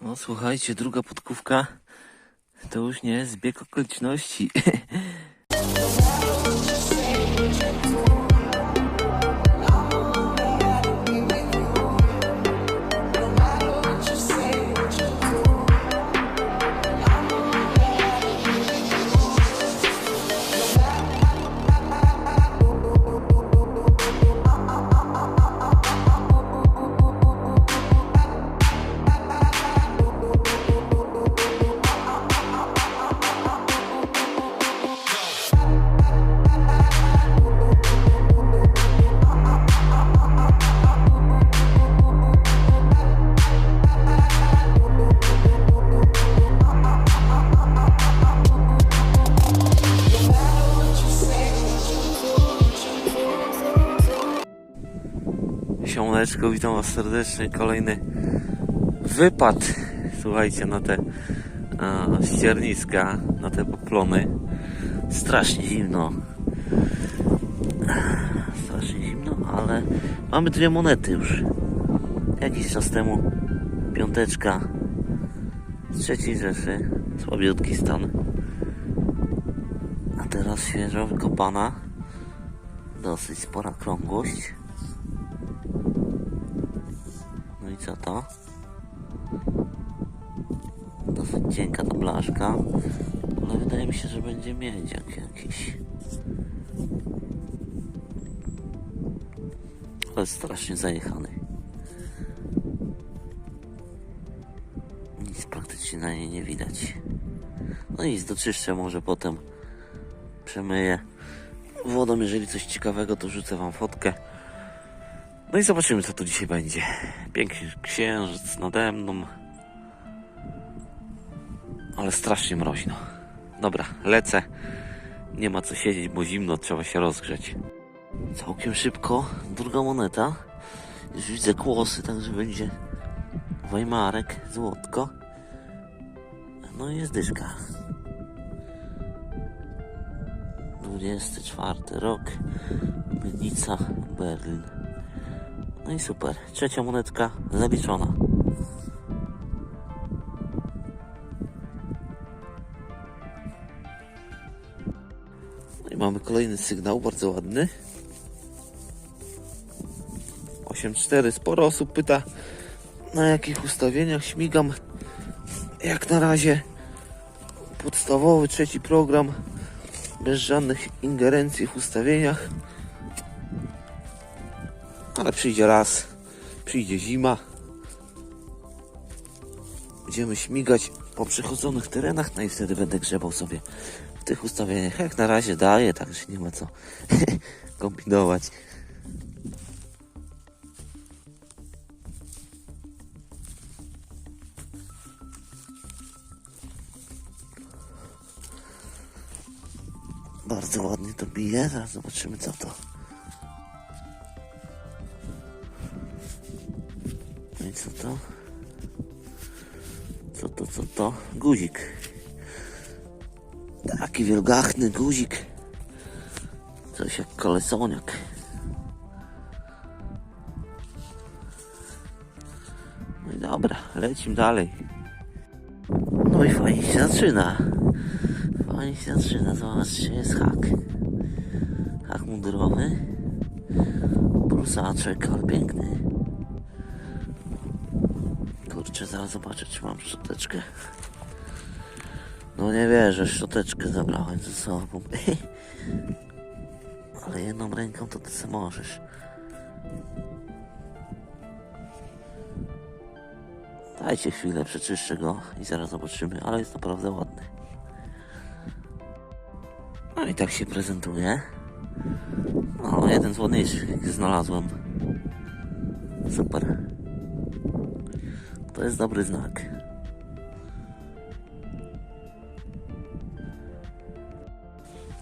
No słuchajcie, druga podkówka to już nie zbieg okoliczności. Siemaneczko, witam was serdecznie. Kolejny wypad, słuchajcie, na te a, ścierniska, na te poplony. Strasznie zimno. Strasznie zimno, ale mamy dwie monety już. Jakiś czas temu piąteczka z trzeciej Rzeszy, słabiutki stan. A teraz świeżo wykopana. Dosyć spora krągłość. Co to? Dosyć cienka ta blaszka, ale wydaje mi się, że będzie miedziak jakiś. Ale strasznie zajechany. Nic praktycznie na niej nie widać. No nic, doczyszczę może potem. Przemyję wodą, jeżeli coś ciekawego, to rzucę wam fotkę. No i zobaczymy, co tu dzisiaj będzie. Piękny księżyc nade mną. Ale strasznie mroźno. Dobra, lecę. Nie ma co siedzieć, bo zimno, trzeba się rozgrzeć. Całkiem szybko. Druga moneta. Już widzę kłosy, także będzie Weimarek, złotko. No i jest dyszka. 24 rok. Bydnica, Berlin. No i super. Trzecia monetka zaliczona. No i mamy kolejny sygnał, bardzo ładny. 8.4. Sporo osób pyta, na jakich ustawieniach śmigam. Jak na razie podstawowy trzeci program bez żadnych ingerencji w ustawieniach. Ale przyjdzie raz, przyjdzie zima. Będziemy śmigać po przechodzonych terenach, no i wtedy będę grzebał sobie w tych ustawieniach. Jak na razie daję, także nie ma co kombinować. Bardzo ładnie to bije, zaraz zobaczymy co to. To? Co to, co to? Guzik. Taki wielgachny guzik. Coś jak kolesoniak. No i dobra, lecimy dalej. No i fajnie się zaczyna. Fajnie się zaczyna. Zobaczcie, jest hak. Hak mundurowy. Prusaczek, ale piękny. Zaraz zobaczę, czy mam szczoteczkę. No nie wierzę, szczoteczkę zabrałem ze sobą. Ale jedną ręką to ty sobie możesz. Dajcie chwilę, przeczyszczę go i zaraz zobaczymy, ale jest naprawdę ładny. No i tak się prezentuje. No, jeden z ładniejszych, jak znalazłem. Super. To jest dobry znak.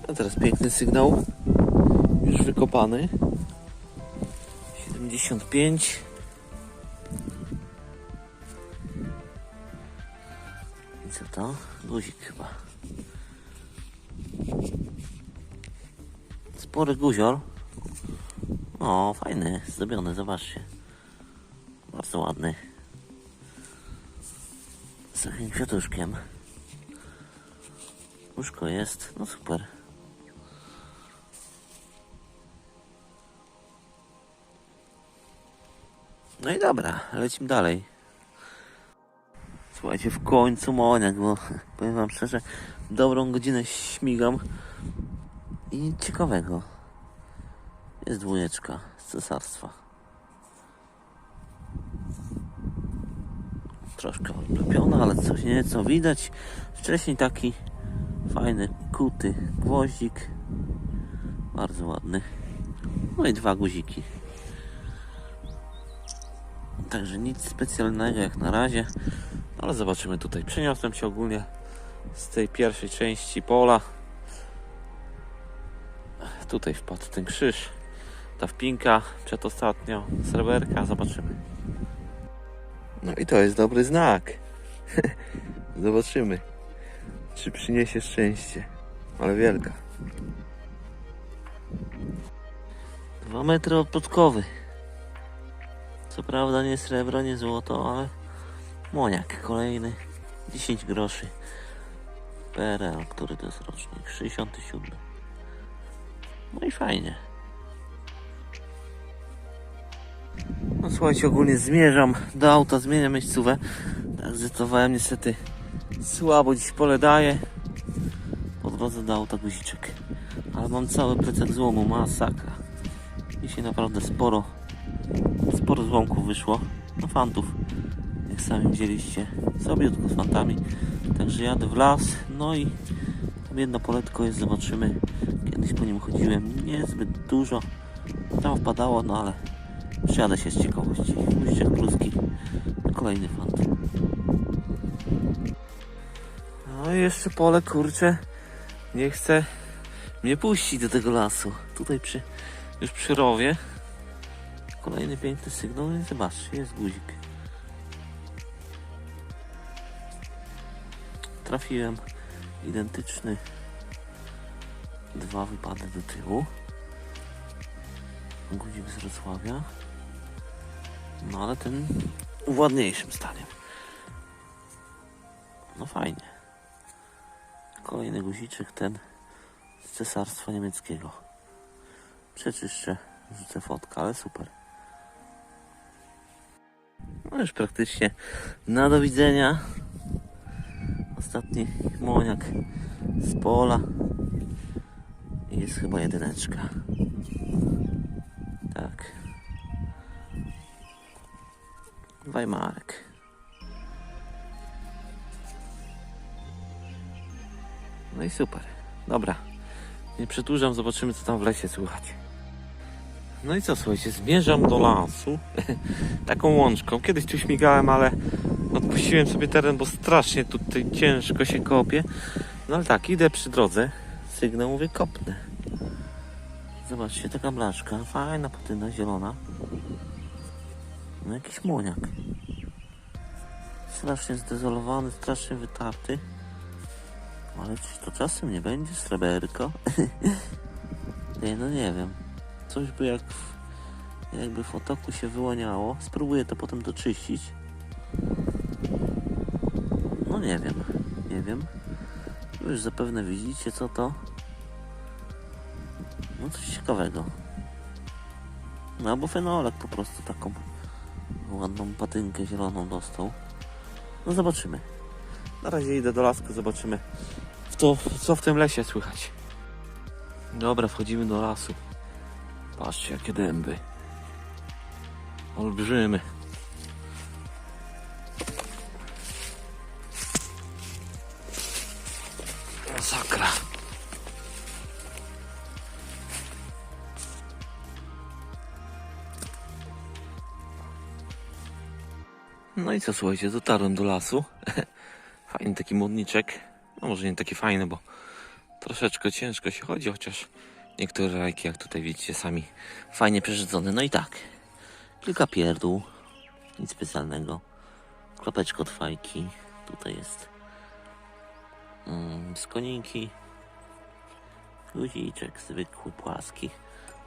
A teraz piękny sygnał. Już wykopany. 75. I co to? Guzik chyba. Spory guzior. O, fajny, zdobiony, zobaczcie. Bardzo ładny. Z takim kwiatuszkiem. Łóżko jest, no super. No i dobra, lecimy dalej. Słuchajcie, w końcu moniak, bo powiem wam szczerze, dobrą godzinę śmigam i nic ciekawego. Jest dwójeczka z cesarstwa. Troszkę odlepiona, ale coś nieco widać. Wcześniej taki fajny, kuty gwoździk. Bardzo ładny. No i dwa guziki. Także nic specjalnego jak na razie. Ale zobaczymy tutaj. Przeniosłem się ogólnie z tej pierwszej części pola. Tutaj wpadł ten krzyż. Ta wpinka przedostatnio. Sreberka. Zobaczymy. No i to jest dobry znak. Zobaczymy, czy przyniesie szczęście. Ale wielka. Dwa metry od podkowy. Co prawda nie srebro, nie złoto, ale moniak kolejny. 10 groszy. PRL, który to jest rocznik? 67. No i fajnie. No słuchajcie, ogólnie zmierzam do auta, zmieniam miejscówę. Tak zdecydowałem niestety słabo dziś pole daje. Po drodze do auta guziczek. Ale mam cały plecak złomu, masakra. Dzisiaj naprawdę sporo, sporo złomków wyszło. No fantów, jak sami widzieliście. Sobie tylko z fantami. Także jadę w las, no i tam jedno poletko jest, zobaczymy. Kiedyś po nim chodziłem, niezbyt dużo. Tam wpadało, no ale Przyjadę się z ciekawości. Guziczek pruski. Kolejny fant. No i jeszcze pole, kurcze. Nie chce mnie puścić do tego lasu. Tutaj przy, już przy rowie. Kolejny piękny sygnał. No i zobaczcie, jest guzik. Trafiłem. Identyczny. Dwa wypady do tyłu. Guzik z Wrocławia. No ale ten w ładniejszym stanie. No fajnie. Kolejny guziczek, ten z cesarstwa niemieckiego. Przeczyszczę, rzucę fotkę, ale super. No już praktycznie na do widzenia. Ostatni moniak z pola. Jest chyba jedyneczka. Weimarek. No i super. Dobra. Nie przedłużam, zobaczymy co tam w lesie słychać. No i co, słuchajcie, zmierzam do lasu taką łączką. Kiedyś tu śmigałem, ale odpuściłem sobie teren, bo strasznie tutaj ciężko się kopie. No ale tak, idę przy drodze. Sygnał mówię, kopnę. Zobaczcie, taka blaszka, fajna patyna, zielona. No jakiś młoniak. Strasznie zdezolowany, strasznie wytarty. Ale czy to czasem nie będzie sreberko? nie, no nie wiem. Coś by jak jakby w otoku się wyłaniało. Spróbuję to potem doczyścić. No nie wiem, nie wiem. Już zapewne widzicie co to. No coś ciekawego. No albo fenolek po prostu taką ładną patynkę zieloną dostał. No zobaczymy. Na razie idę do lasku, zobaczymy w to, co w tym lesie słychać. Dobra, wchodzimy do lasu. Patrzcie jakie dęby. Olbrzymy. No i co, słuchajcie, dotarłem do lasu. Fajny taki modniczek. No może nie taki fajny, bo troszeczkę ciężko się chodzi, chociaż niektóre rajki, jak tutaj widzicie sami, fajnie przerzedzone. No i tak, kilka pierdół, nic specjalnego. Kropeczko od fajki, tutaj jest mm, z guziczek zwykły, płaski,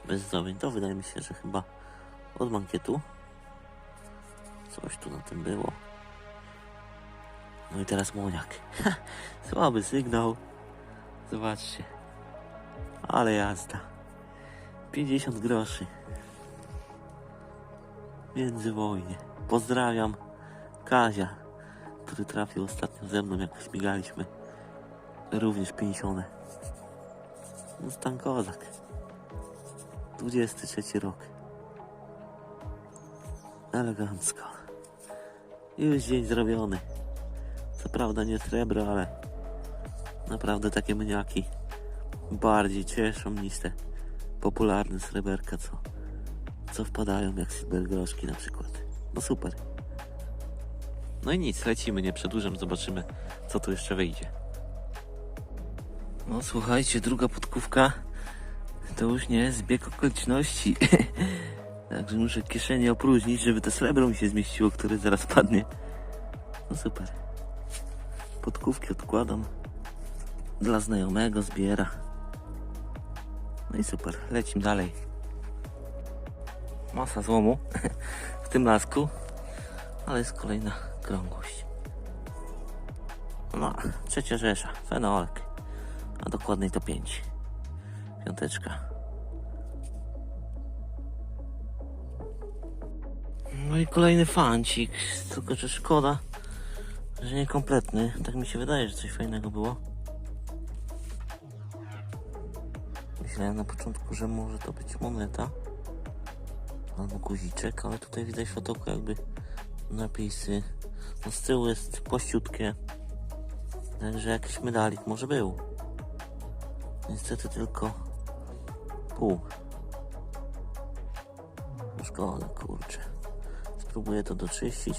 bez zdobień. To wydaje mi się, że chyba od mankietu. Coś tu na tym było. No i teraz moniak. Słaby sygnał. Zobaczcie. Ale jazda. 50 groszy. Międzywojnie. Pozdrawiam Kazia, który trafił ostatnio ze mną, jak śmigaliśmy. Również 50. No stan kozak. 23 rok. Elegancko. Już dzień zrobiony. Co prawda nie srebro, ale naprawdę takie mniaki bardziej cieszą niż te popularne sreberka, co, co wpadają jak silbergroszki na przykład. No super. No i nic, lecimy, nie przedłużam, zobaczymy co tu jeszcze wyjdzie. No słuchajcie, druga podkówka to już nie jest zbieg okoliczności. Także muszę kieszenie opróżnić, żeby to srebro mi się zmieściło, które zaraz padnie. No super. Podkówki odkładam. Dla znajomego zbiera. No i super, lecimy dalej. Masa złomu w tym lasku, ale jest kolejna krągłość. No, trzecia rzesza, fenolek. A dokładniej to pięć. Piąteczka. No i kolejny fancik, tylko że szkoda, że niekompletny. Tak mi się wydaje, że coś fajnego było. Myślałem na początku, że może to być moneta albo guziczek, ale tutaj widać światełko jakby napisy. No z tyłu jest płaściutkie, także jakiś medalik może był. Niestety tylko pół. Szkoda, kurczę. Spróbuję to doczyścić.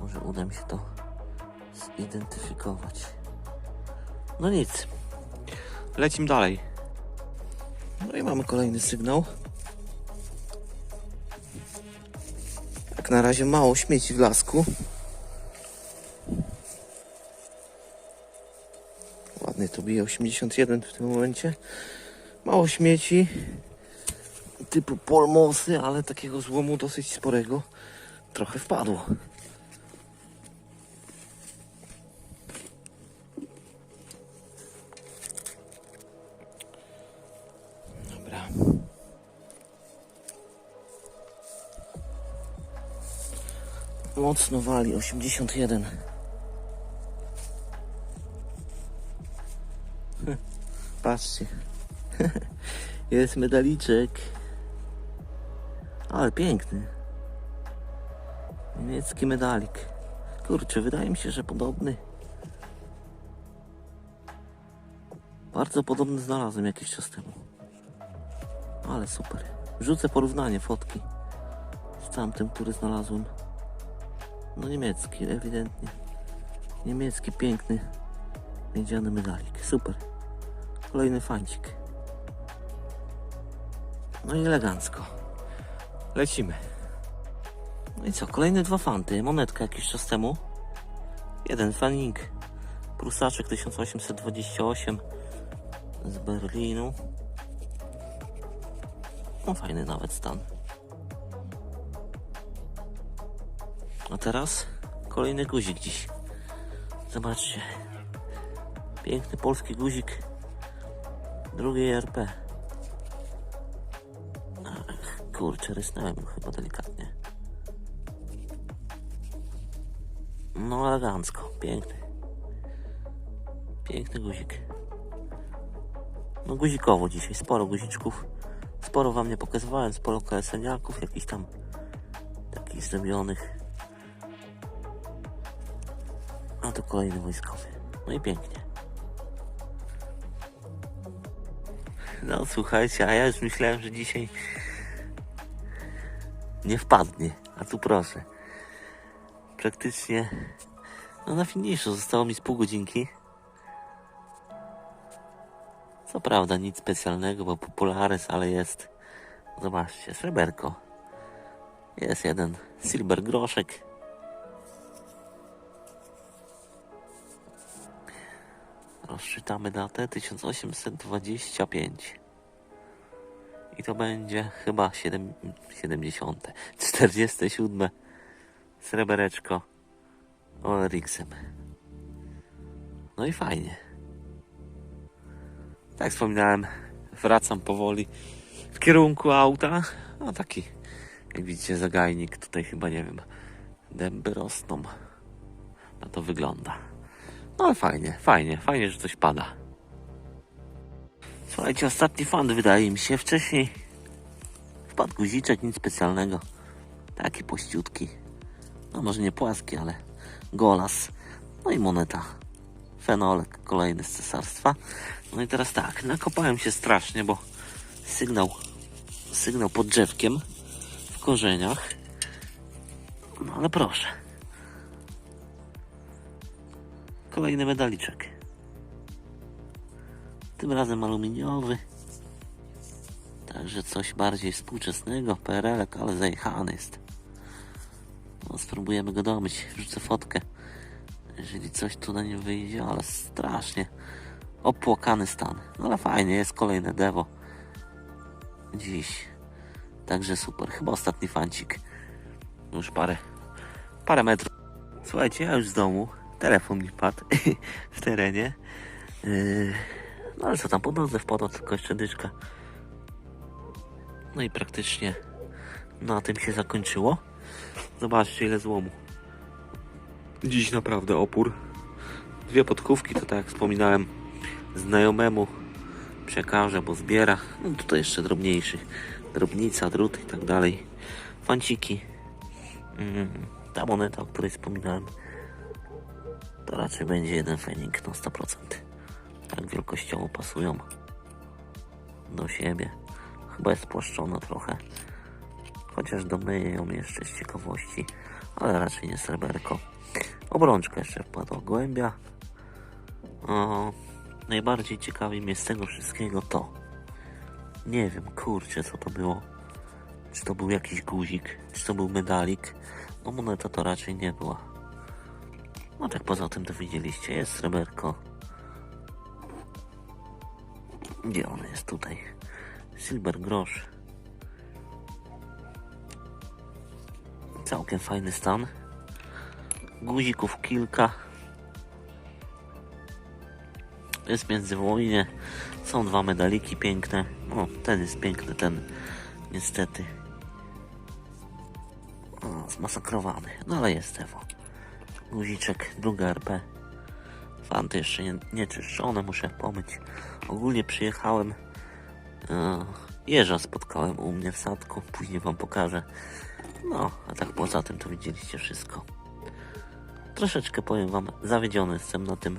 Może uda mi się to zidentyfikować. No nic. Lecimy dalej. No i mamy kolejny sygnał. Jak na razie mało śmieci w lasku. Ładny to bije 81 w tym momencie. Mało śmieci. Typu polmosy, ale takiego złomu dosyć sporego trochę wpadło. Dobra. Mocno wali 81. Hm, Patrzcie. Jest medaliczek. Ale piękny. Niemiecki medalik. Kurczę, wydaje mi się, że podobny. Bardzo podobny znalazłem jakiś czas temu. Ale super. Wrzucę porównanie, fotki z tamtym, który znalazłem. No niemiecki, ewidentnie. Niemiecki, piękny, miedziany medalik. Super. Kolejny fancik. No i elegancko. Lecimy. No i co, kolejne dwa fanty. Monetka jakiś czas temu. Jeden fanik. Prusaczek 1828 z Berlinu. No fajny nawet stan. A teraz kolejny guzik dziś. Zobaczcie. Piękny polski guzik drugiej RP. Kurczę, rysnąłem chyba delikatnie. No elegancko, piękny. Piękny guzik. No guzikowo dzisiaj, sporo guziczków. Sporo wam nie pokazywałem, sporo KSN-iaków, jakichś tam takich zrobionych. A to kolejny wojskowy. No i pięknie. No słuchajcie, a ja już myślałem, że dzisiaj nie wpadnie. A tu proszę. Praktycznie no na finiszu zostało mi z pół godzinki. Co prawda nic specjalnego, bo Populares, ale jest. Zobaczcie, sreberko. Jest jeden silver groszek. Rozczytamy datę 1825. I to będzie chyba 7, 70. 47. Srebereczko. ORX-em. No i fajnie. Tak wspominałem, wracam powoli w kierunku auta. No taki, jak widzicie, zagajnik. Tutaj chyba, nie wiem, dęby rosną. Na to wygląda. No ale fajnie, fajnie, fajnie, że coś pada. Słuchajcie, ostatni fan wydaje mi się. Wcześniej wpadł guziczek, nic specjalnego. Taki pościutki. No może nie płaski, ale golas. No i moneta. Fenolek kolejny z cesarstwa. No i teraz tak, nakopałem się strasznie, bo sygnał, sygnał pod drzewkiem w korzeniach. No ale proszę. Kolejny medaliczek. Tym razem aluminiowy. Także coś bardziej współczesnego. PRL, ale zajechany jest. No, spróbujemy go domyć. Wrzucę fotkę. Jeżeli coś tu na nim wyjdzie, ale strasznie opłakany stan. No ale fajnie, jest kolejne dewo. Dziś. Także super. Chyba ostatni fancik. Już parę, parę metrów. Słuchajcie, ja już z domu. Telefon mi padł w terenie. Yy, no ale co tam, po drodze wpadła tylko jeszcze dyczka. No i praktycznie na tym się zakończyło. Zobaczcie ile złomu. Dziś naprawdę opór. Dwie podkówki, to tak jak wspominałem, znajomemu przekażę, bo zbiera. No tutaj jeszcze drobniejszy. Drobnica, drut i tak dalej. Fanciki. Mm, ta moneta, o której wspominałem, to raczej będzie jeden fenik na 100%. Tak wielkościowo pasują do siebie. Chyba jest spłaszczona trochę. Chociaż domyję ją jeszcze z ciekawości, ale raczej nie sreberko. Obrączka jeszcze wpadła, głębia. O, najbardziej ciekawi mnie z tego wszystkiego to. Nie wiem, kurczę, co to było. Czy to był jakiś guzik, czy to był medalik. No moneta to raczej nie była. No tak poza tym to widzieliście, jest sreberko. Gdzie on jest tutaj? Silver grosz. Całkiem fajny stan. Guzików kilka. Jest międzywojnie. Są dwa medaliki piękne. O, ten jest piękny, ten niestety. O, zmasakrowany. No ale jest Ewo. Guziczek, druga RP. Fanty jeszcze nie, nie czyszczone, muszę pomyć. Ogólnie przyjechałem. E, jeża spotkałem u mnie w sadku. Później wam pokażę. No, a tak poza tym to widzieliście wszystko. Troszeczkę powiem wam, zawiedziony jestem na tym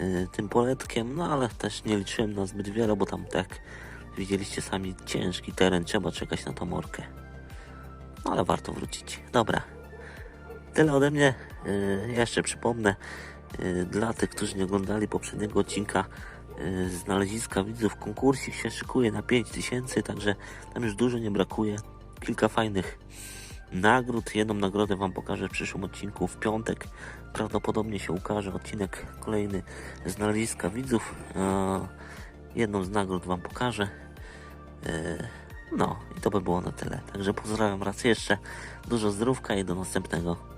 y, tym poletkiem, no ale też nie liczyłem na zbyt wiele, bo tam tak widzieliście sami ciężki teren, trzeba czekać na tą morkę. No ale warto wrócić. Dobra. Tyle ode mnie. Y, jeszcze przypomnę dla tych, którzy nie oglądali poprzedniego odcinka y, znaleziska widzów konkursik się szykuje na 5000, także tam już dużo nie brakuje. Kilka fajnych nagród. Jedną nagrodę Wam pokażę w przyszłym odcinku w piątek. Prawdopodobnie się ukaże odcinek kolejny znaleziska widzów. Jedną z nagród Wam pokażę. E, no i to by było na tyle. Także pozdrawiam raz jeszcze. Dużo zdrówka i do następnego.